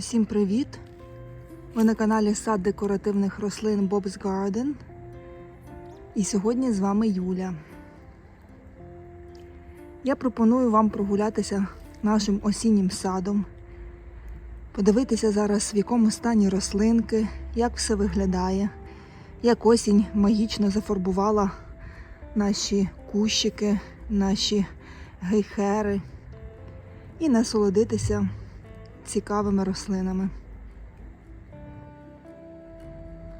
Усім привіт! Ви на каналі Сад декоративних рослин Bob's Garden. І сьогодні з вами Юля. Я пропоную вам прогулятися нашим осіннім садом, подивитися зараз, в якому стані рослинки, як все виглядає, як осінь магічно зафарбувала наші кущики, наші гейхери і насолодитися цікавими рослинами.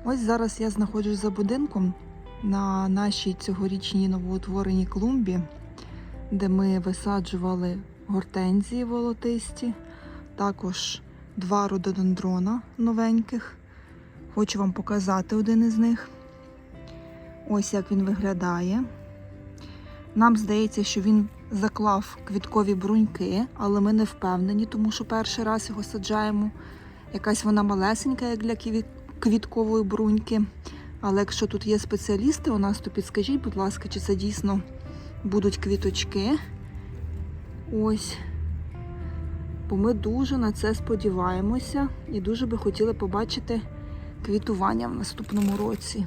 Ось зараз я знаходжусь за будинком на нашій цьогорічній новоутвореній клумбі, де ми висаджували гортензії волотисті, також два рододендрона новеньких. Хочу вам показати один із них. Ось як він виглядає. Нам здається, що він заклав квіткові бруньки, але ми не впевнені, тому що перший раз його саджаємо. Якась вона малесенька, як для квіткової бруньки. Але якщо тут є спеціалісти у нас, то підскажіть, будь ласка, чи це дійсно будуть квіточки. Ось. Бо ми дуже на це сподіваємося і дуже би хотіли побачити квітування в наступному році.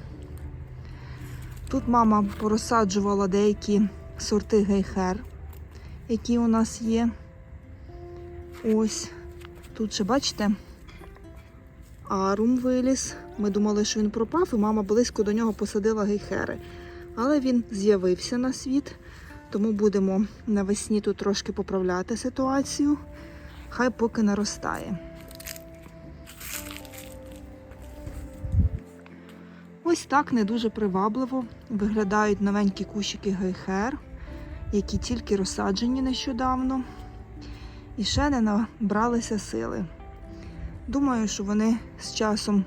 Тут мама порозсаджувала деякі сорти гейхер, які у нас є. Ось. Тут ще бачите, арум виліз. Ми думали, що він пропав, і мама близько до нього посадила гейхери. Але він з'явився на світ, тому будемо навесні тут трошки поправляти ситуацію. Хай поки наростає. Ось так не дуже привабливо виглядають новенькі кущики гейхер, які тільки розсаджені нещодавно і ще не набралися сили. Думаю, що вони з часом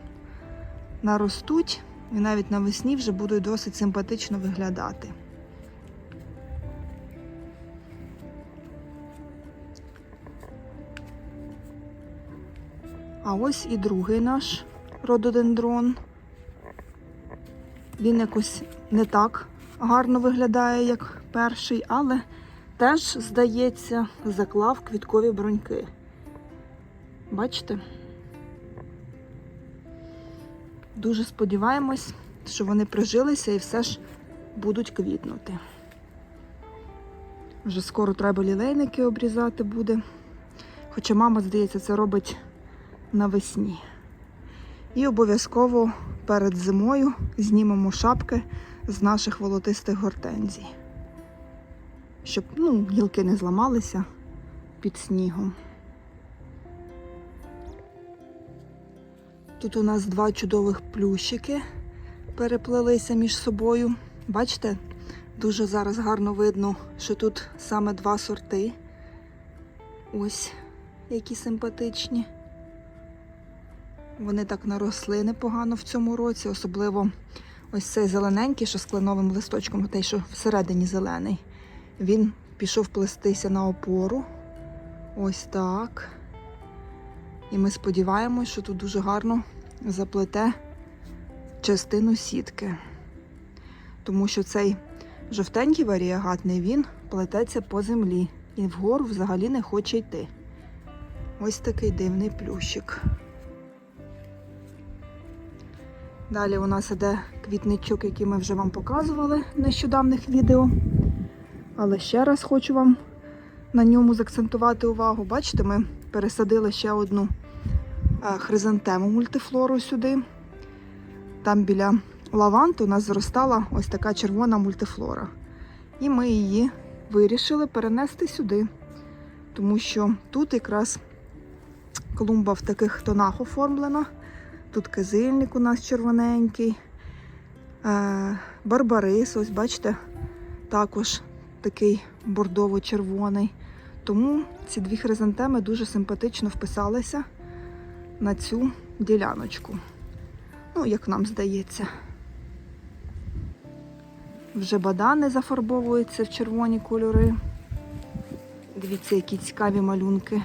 наростуть і навіть навесні вже будуть досить симпатично виглядати. А ось і другий наш рододендрон. Він якось не так гарно виглядає, як перший, але теж, здається, заклав квіткові броньки. Бачите? Дуже сподіваємось, що вони прижилися і все ж будуть квітнути. Вже скоро треба лілейники обрізати буде. Хоча мама, здається, це робить навесні. І обов'язково перед зимою знімемо шапки з наших волотистих гортензій, щоб ну, гілки не зламалися під снігом. Тут у нас два чудових плющики переплелися між собою. Бачите, дуже зараз гарно видно, що тут саме два сорти. Ось які симпатичні. Вони так наросли непогано в цьому році, особливо ось цей зелененький, що з листочком, той, що всередині зелений. Він пішов плестися на опору. Ось так. І ми сподіваємось, що тут дуже гарно заплете частину сітки. Тому що цей жовтенький варіагатний він плететься по землі і вгору взагалі не хоче йти. Ось такий дивний плющик. Далі у нас іде квітничок, який ми вже вам показували в нещодавних відео. Але ще раз хочу вам на ньому закцентувати увагу. Бачите, ми пересадили ще одну е, хризантему мультифлору сюди. Там біля лаванти у нас зростала ось така червона мультифлора. І ми її вирішили перенести сюди, тому що тут якраз клумба в таких тонах оформлена. Тут кизильник у нас червоненький, барбарис, ось бачите, також такий бордово-червоний. Тому ці дві хризантеми дуже симпатично вписалися на цю діляночку. Ну, як нам здається. Вже бадани зафарбовуються в червоні кольори. Дивіться, які цікаві малюнки.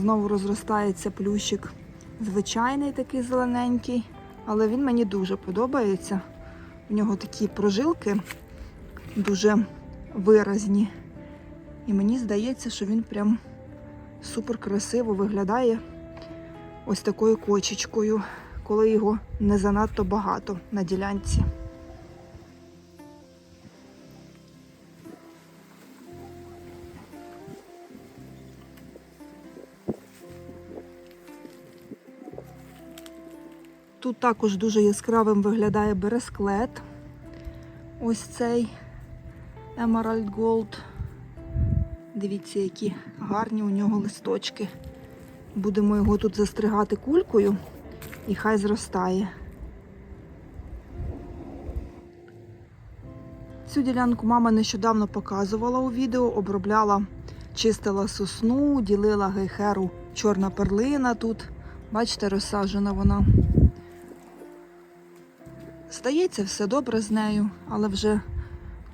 Знову розростається плющик звичайний такий зелененький, але він мені дуже подобається, В нього такі прожилки дуже виразні. І мені здається, що він прям супер красиво виглядає ось такою кочечкою, коли його не занадто багато на ділянці. Тут також дуже яскравим виглядає бересклет. Ось цей Emerald Gold. Дивіться, які гарні у нього листочки. Будемо його тут застригати кулькою і хай зростає. Цю ділянку мама нещодавно показувала у відео, обробляла, чистила сосну, ділила гейхеру чорна перлина тут. Бачите, розсаджена вона. Здається, все добре з нею, але вже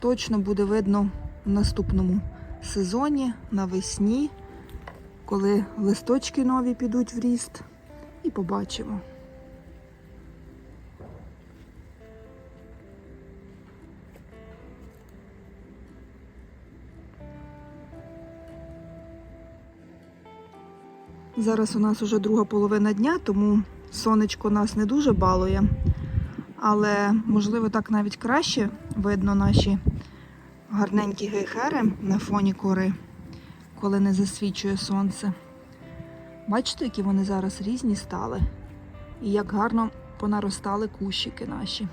точно буде видно в наступному сезоні, навесні, коли листочки нові підуть в ріст, і побачимо. Зараз у нас уже друга половина дня, тому сонечко нас не дуже балує. Але, можливо, так навіть краще видно наші гарненькі гейхери на фоні кори, коли не засвічує сонце. Бачите, які вони зараз різні стали? І як гарно понаростали кущики наші.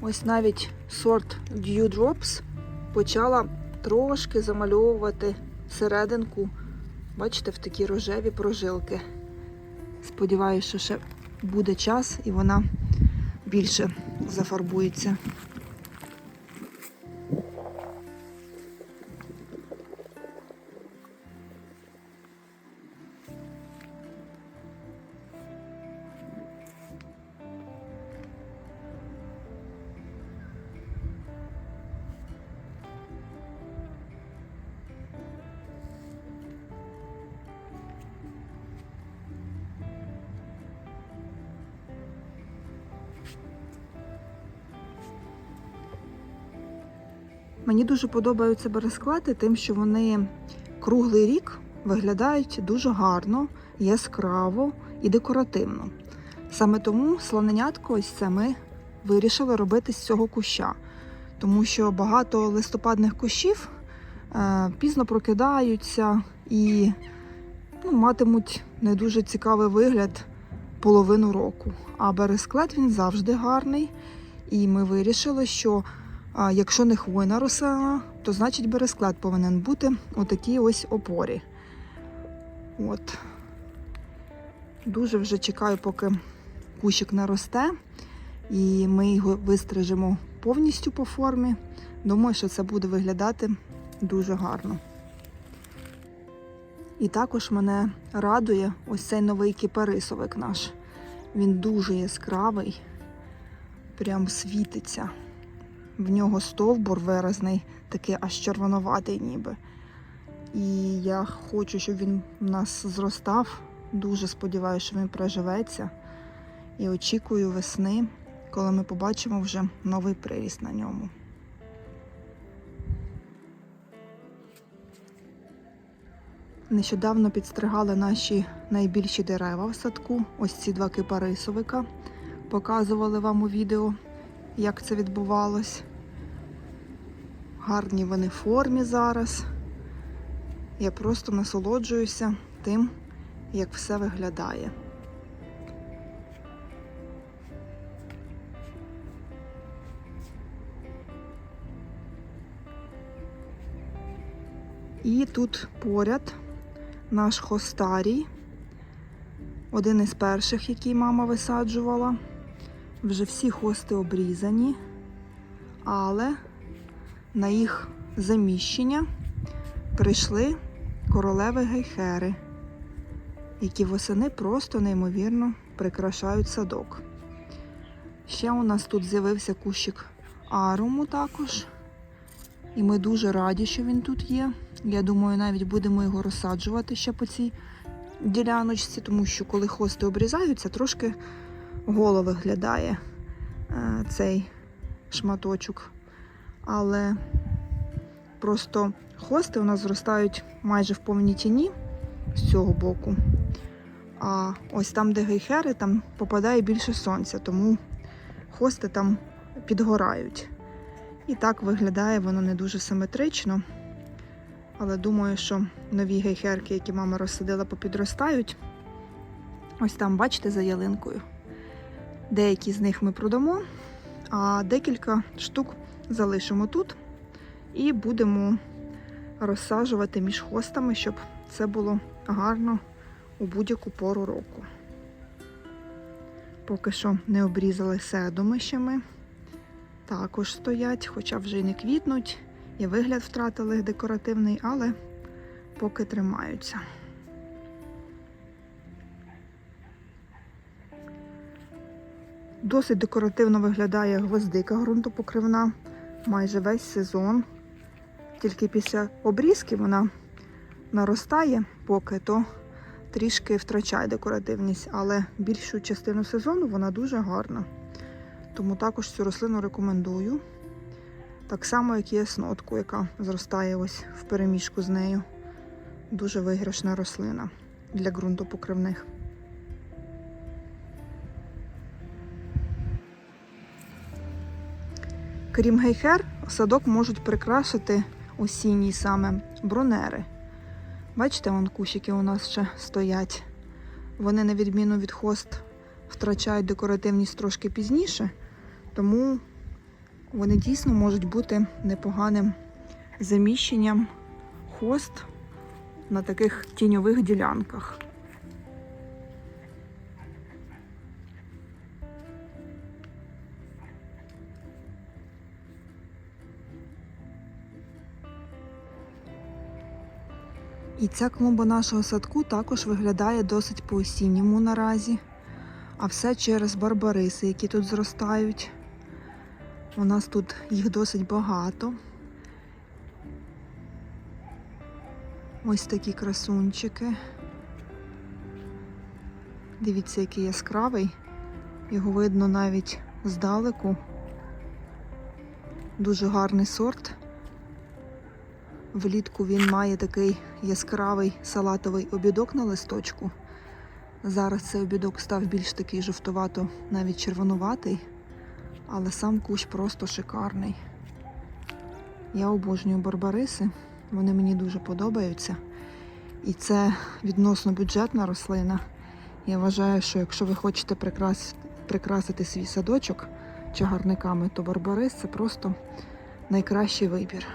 Ось навіть сорт Dewdrops почала трошки замальовувати серединку, бачите, в такі рожеві прожилки. Сподіваюсь, що ще буде час і вона більше зафарбується. Мені дуже подобаються бересклети, тим, що вони круглий рік виглядають дуже гарно, яскраво і декоративно. Саме тому слоненятко ось це ми вирішили робити з цього куща, тому що багато листопадних кущів е, пізно прокидаються і ну, матимуть не дуже цікавий вигляд половину року. А бересклет він завжди гарний. І ми вирішили, що а якщо не хвойна рослина, то значить бересклет повинен бути у такій ось опорі. От. Дуже вже чекаю, поки кущик наросте, і ми його вистрижемо повністю по формі. Думаю, що це буде виглядати дуже гарно. І також мене радує ось цей новий кипарисовик наш. Він дуже яскравий, прям світиться. В нього стовбур виразний, такий аж червонуватий ніби. І я хочу, щоб він у нас зростав. Дуже сподіваюся, що він приживеться. І очікую весни, коли ми побачимо вже новий приріст на ньому. Нещодавно підстригали наші найбільші дерева в садку. Ось ці два кипарисовика. Показували вам у відео, як це відбувалось. Гарні вони в формі зараз. Я просто насолоджуюся тим, як все виглядає. І тут поряд наш хостарій, один із перших, який мама висаджувала. Вже всі хости обрізані, але на їх заміщення прийшли королеви гейхери. які восени просто неймовірно прикрашають садок. Ще у нас тут з'явився кущик аруму також. І ми дуже раді, що він тут є. Я думаю, навіть будемо його розсаджувати ще по цій діляночці, тому що коли хости обрізаються, трошки голо виглядає е, цей шматочок. Але просто хости у нас зростають майже в повній тіні з цього боку. А ось там, де гейхери, там попадає більше сонця, тому хости там підгорають. І так виглядає воно не дуже симетрично. Але думаю, що нові гейхерки, які мама розсадила, попідростають. Ось там, бачите, за ялинкою. Деякі з них ми продамо, а декілька штук залишимо тут і будемо розсаджувати між хостами, щоб це було гарно у будь-яку пору року. Поки що не обрізали седуми ще ми. Також стоять, хоча вже й не квітнуть, і вигляд втратили декоративний, але поки тримаються. Досить декоративно виглядає гвоздика ґрунтопокривна майже весь сезон. Тільки після обрізки вона наростає, поки то трішки втрачає декоративність, але більшу частину сезону вона дуже гарна. Тому також цю рослину рекомендую. Так само, як і яснотку, яка зростає ось в переміжку з нею. Дуже виграшна рослина для ґрунтопокривних. Крім гейхер, садок можуть прикрашити осінній саме бронери. Бачите, вон кущики у нас ще стоять. Вони, на відміну від хост, втрачають декоративність трошки пізніше, тому вони дійсно можуть бути непоганим заміщенням хост на таких тіньових ділянках. Ця клумба нашого садку також виглядає досить по-осінньому наразі. А все через барбариси, які тут зростають. У нас тут їх досить багато. Ось такі красунчики. Дивіться, який яскравий. Його видно навіть здалеку. Дуже гарний сорт. Влітку він має такий яскравий салатовий обідок на листочку. Зараз цей обідок став більш такий жовтувато, навіть червонуватий, але сам кущ просто шикарний. Я обожнюю барбариси, вони мені дуже подобаються. І це відносно бюджетна рослина. Я вважаю, що якщо ви хочете прикрас... прикрасити свій садочок чагарниками, то барбарис це просто найкращий вибір.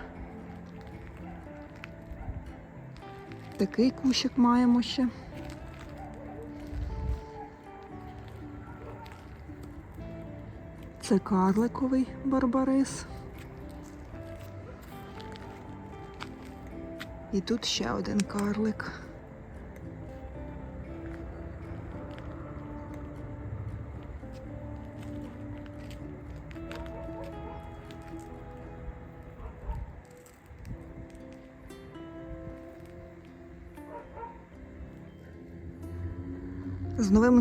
Такий кущик маємо ще. Це карликовий барбарис. І тут ще один карлик.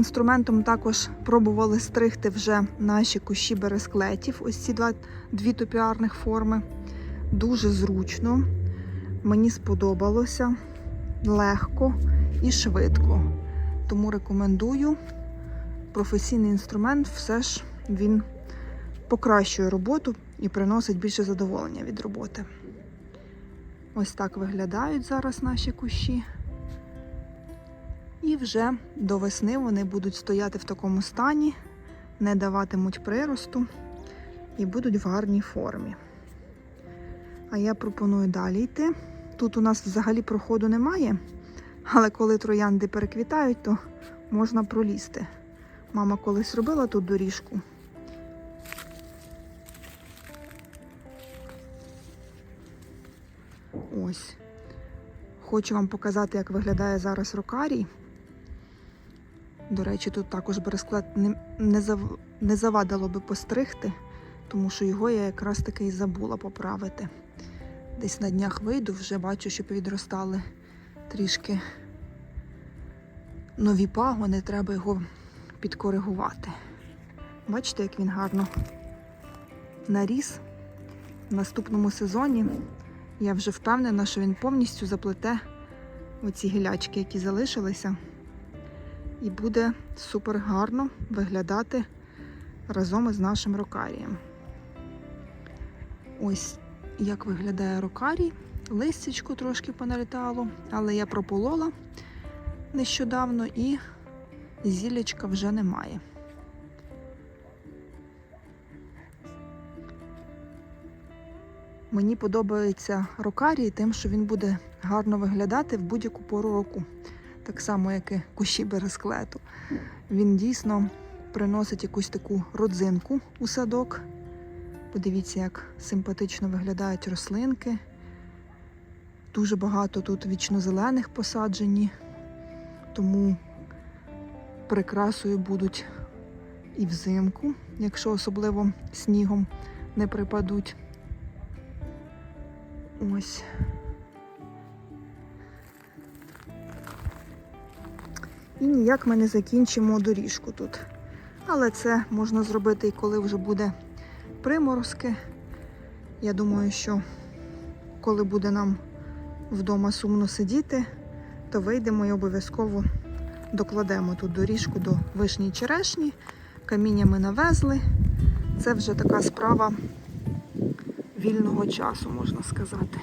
Інструментом також пробували стригти вже наші кущі бересклетів. Ось ці два, дві топіарних форми. Дуже зручно. Мені сподобалося легко і швидко. Тому рекомендую. Професійний інструмент все ж він покращує роботу і приносить більше задоволення від роботи. Ось так виглядають зараз наші кущі. І вже до весни вони будуть стояти в такому стані, не даватимуть приросту і будуть в гарній формі. А я пропоную далі йти. Тут у нас взагалі проходу немає, але коли троянди переквітають, то можна пролізти. Мама колись робила тут доріжку. Ось. Хочу вам показати, як виглядає зараз рокарій. До речі, тут також бересклет не, не, зав... не завадило би постригти, тому що його я якраз таки і забула поправити. Десь на днях вийду, вже бачу, що підростали трішки нові пагони, треба його підкоригувати. Бачите, як він гарно наріс. В наступному сезоні я вже впевнена, що він повністю заплете оці гілячки, які залишилися, і буде супер гарно виглядати разом із нашим рокарієм. Ось як виглядає рокарій. Листячко трошки поналітало, але я прополола нещодавно і зілячка вже немає. Мені подобається рокарій тим, що він буде гарно виглядати в будь-яку пору року, так само, як і кущі бересклету. Він дійсно приносить якусь таку родзинку у садок. Подивіться, як симпатично виглядають рослинки. Дуже багато тут вічнозелених посаджені, тому прикрасою будуть і взимку, якщо особливо снігом не припадуть. Ось. І ніяк ми не закінчимо доріжку тут. Але це можна зробити і коли вже буде приморозки. Я думаю, що коли буде нам вдома сумно сидіти, то вийдемо і обов'язково докладемо тут доріжку до вишні черешні. Каміння ми навезли. Це вже така справа вільного часу, можна сказати.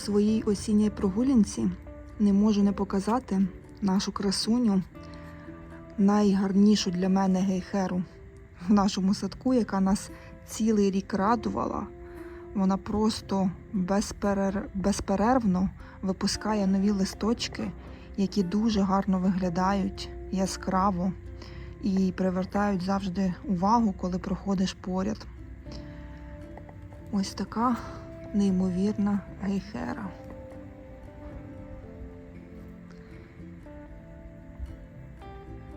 Своїй осінній прогулянці не можу не показати нашу красуню, найгарнішу для мене гейхеру в нашому садку, яка нас цілий рік радувала. Вона просто безперер... безперервно випускає нові листочки, які дуже гарно виглядають яскраво і привертають завжди увагу, коли проходиш поряд. Ось така неймовірна гейхера.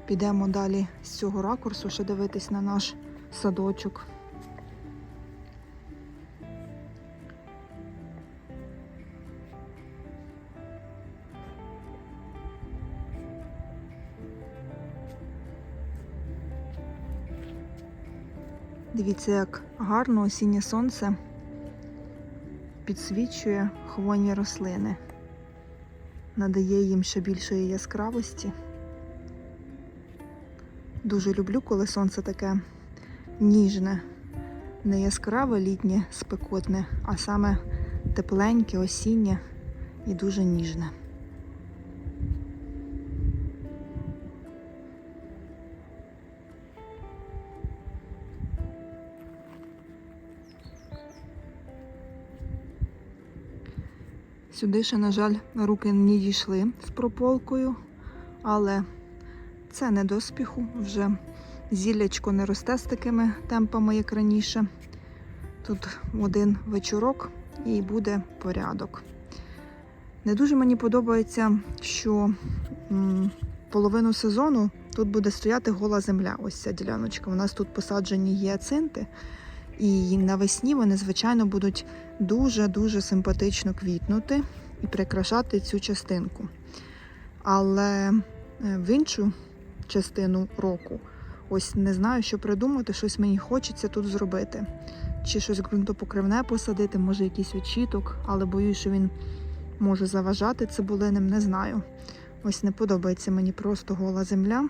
Підемо далі з цього ракурсу, ще дивитись на наш садочок. Дивіться, як гарно осіннє сонце підсвічує хвойні рослини, надає їм ще більшої яскравості. Дуже люблю, коли сонце таке ніжне, не яскраве літнє, спекотне, а саме тепленьке, осіннє і дуже ніжне. Сюди ще, на жаль, руки не дійшли з прополкою, але це не доспіху. Вже зіллячко не росте з такими темпами, як раніше. Тут один вечорок і буде порядок. Не дуже мені подобається, що половину сезону тут буде стояти гола земля. Ось ця діляночка. У нас тут посаджені гіацинти, і навесні вони, звичайно, будуть дуже-дуже симпатично квітнути і прикрашати цю частинку. Але е, в іншу частину року, ось не знаю, що придумати, щось мені хочеться тут зробити. Чи щось ґрунтопокривне посадити, може якийсь очіток, але боюсь, що він може заважати цибулиним, не знаю. Ось не подобається мені просто гола земля.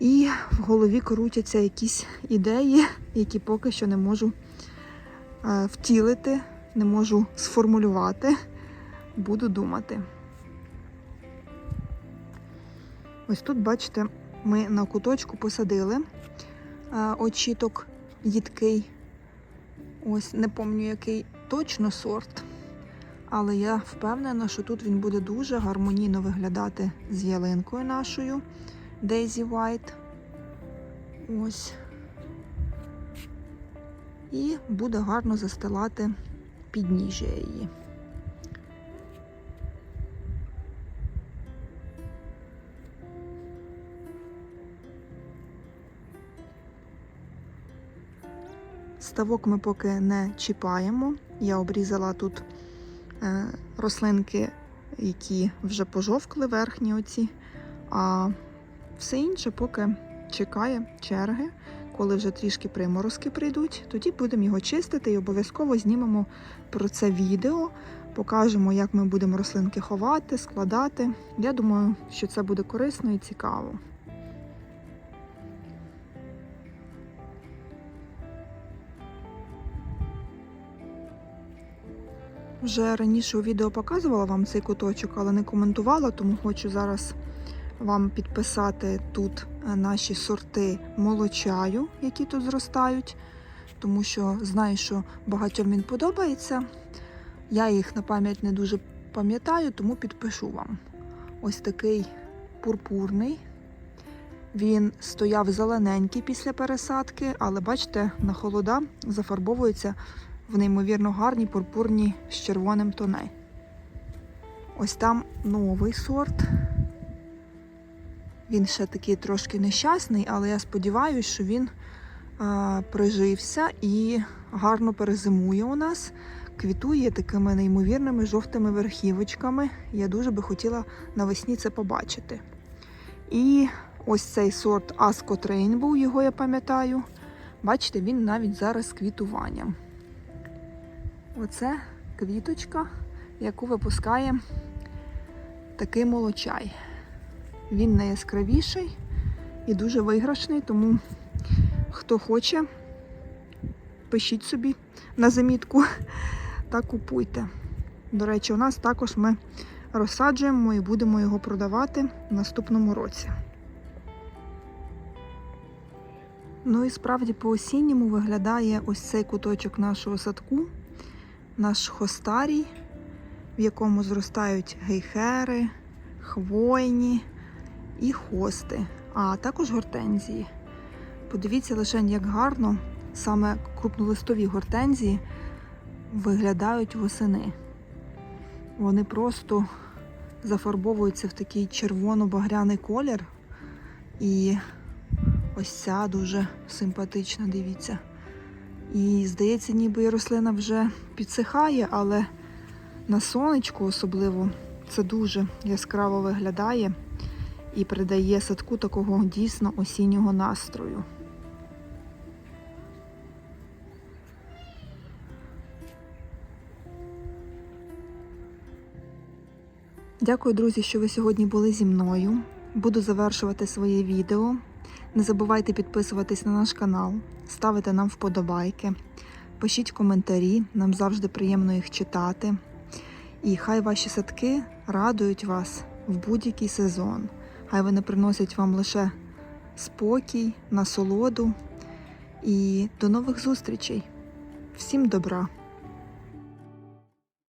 І в голові крутяться якісь ідеї, які поки що не можу е, втілити, не можу сформулювати. Буду думати. Ось тут, бачите, ми на куточку посадили е, очіток їдкий. Ось не пам'ятаю, який точно сорт. Але я впевнена, що тут він буде дуже гармонійно виглядати з ялинкою нашою Daisy White. Ось. І буде гарно застилати підніжжя її. Ставок ми поки не чіпаємо. Я обрізала тут е, рослинки, які вже пожовкли верхні оці, а все інше поки чекає черги. Коли вже трішки приморозки прийдуть, тоді будемо його чистити і обов'язково знімемо про це відео, покажемо, як ми будемо рослинки ховати, складати. Я думаю, що це буде корисно і цікаво. Вже раніше у відео показувала вам цей куточок, але не коментувала, тому хочу зараз вам підписати тут е, наші сорти молочаю, які тут зростають, тому що знаю, що багатьом він подобається. Я їх на пам'ять не дуже пам'ятаю, тому підпишу вам. Ось такий пурпурний. Він стояв зелененький після пересадки, але бачите, на холода зафарбовується в неймовірно гарні пурпурні з червоним тоне. Ось там новий сорт. Він ще такий трошки нещасний, але я сподіваюся, що він а, прижився і гарно перезимує у нас. Квітує такими неймовірними жовтими верхівочками. Я дуже би хотіла навесні це побачити. І ось цей сорт Ascot Rainbow, його я пам'ятаю. Бачите, він навіть зараз з квітуванням. Оце квіточка, яку випускає такий молочай. Він найяскравіший і дуже виграшний, тому хто хоче, пишіть собі на замітку та купуйте. До речі, у нас також ми розсаджуємо і будемо його продавати в наступному році. Ну і справді по осінньому виглядає ось цей куточок нашого садку, наш хостарій, в якому зростають гейхери, хвойні і хости, а також гортензії. Подивіться лише, як гарно саме крупнолистові гортензії виглядають восени. Вони просто зафарбовуються в такий червоно-багряний колір. І ось ця дуже симпатична, дивіться. І здається, ніби рослина вже підсихає, але на сонечку особливо це дуже яскраво виглядає і придає садку такого дійсно осіннього настрою. Дякую, друзі, що ви сьогодні були зі мною. Буду завершувати своє відео. Не забувайте підписуватись на наш канал, ставити нам вподобайки, пишіть коментарі, нам завжди приємно їх читати. І хай ваші садки радують вас в будь-який сезон. Хай вони приносять вам лише спокій, насолоду. І до нових зустрічей. Всім добра!